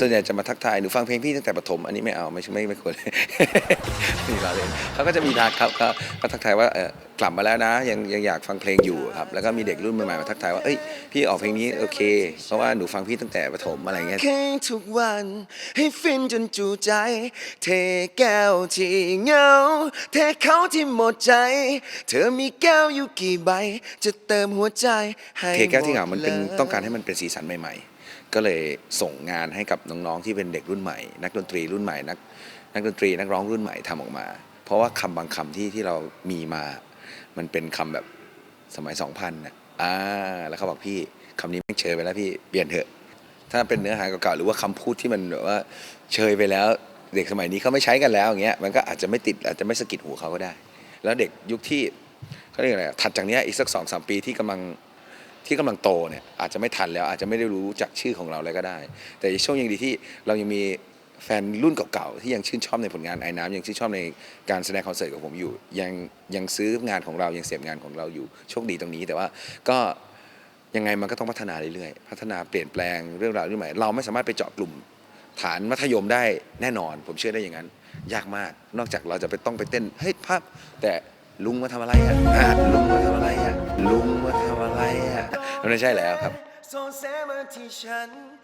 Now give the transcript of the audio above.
ส่วนใหญ่จะมาทักทายหนูฟังเพลงพี่ตั้งแต่ประถมอันนี้ไม่เอาไม่ไม่ไม่ควรนี่เราเลยเขาก็จะมีทักครับก็ก็ทักทายว่าเออกลับมาแล้วนะยังยังอยากฟังเพลงอยู่ครับแล้วก็มีเด็กรุ่นใหม่ๆมาทักทายว่าเอ้ยพี่ออกเพลงนี้โอเค เพราะว่าหนูฟังพี่ตั้งแต่ประถมอะไรเงี้ยแค่ทุกวันให้ฟินจนจูใจ เทแก้วที่เหงาเทเขาที่หมดใจ เธอมีแก้วอยู่กี่ใบ จะเติมหัวใจให้เทแก้วที่เหงามันเป็นหดลยต้องการให้มันเป็นสีสันใหม่ ๆ ก็เลยส่งงานให้กับน้องๆที่เป็นเด็กรุ่นใหม่ นักดนตรีรุ่นใหม่นักนักดนตรีนักร้องรุ่นใหม่ทำออกมา เพราะว่าคำบางคำที่ที่เรามีมา มันเป็นคำแบบสมัย 2000นะอ่าแล้วเขาบอกพี่คำนี้แม่งเชยไปแล้วพี่เปลี่ยนเถอะ ถ้าเป็นเนื้อหาเก่าๆหรือว่าคำพูดที่มันแบบว่าเชยไปแล้ว เด็กสมัยนี้เขาไม่ใช้กันแล้วอย่างเงี้ยมันก็อาจจะไม่ติดอาจจะไม่สะกิดหูเขาก็ได้ แล้วเด็กยุคที่เขาเรียกอะไรถัดจากเนี้ยอีกสักสองสามปีที่กำลังที่กำลังโตเนี่ยอาจจะไม่ทันแล้วอาจจะไม่ได้รู้จักชื่อของเราเลยก็ได้ แต่โชคยังดีที่เรายังมี แฟนรุ่นเก่าๆที่ยังชื่นชอบในผลงานไอ้น้ำยังชื่นชอบในการแสดงคอนเสิร์ตของผมอยู่ ยังยังซื้องานของเรายังเสียบงานของเราอยู่โชคดีตรงนี้ แต่ว่าก็ยังไงมันก็ต้องพัฒนาเรื่อยๆ พัฒนาเปลี่ยนแปลงเรื่องราวรุ่นใหม่ เราไม่สามารถไปเจาะกลุ่มฐานมัธยมได้แน่นอน ผมเชื่อได้อย่างนั้น ยากมาก นอกจากเราจะไปต้องไปเต้นเฮ้ยภาพแต่ลุงมาทำอะไรอะลุงมาทำอะไรอะลุงมาทำอะไรอะมันไม่ใช่แล้วครับ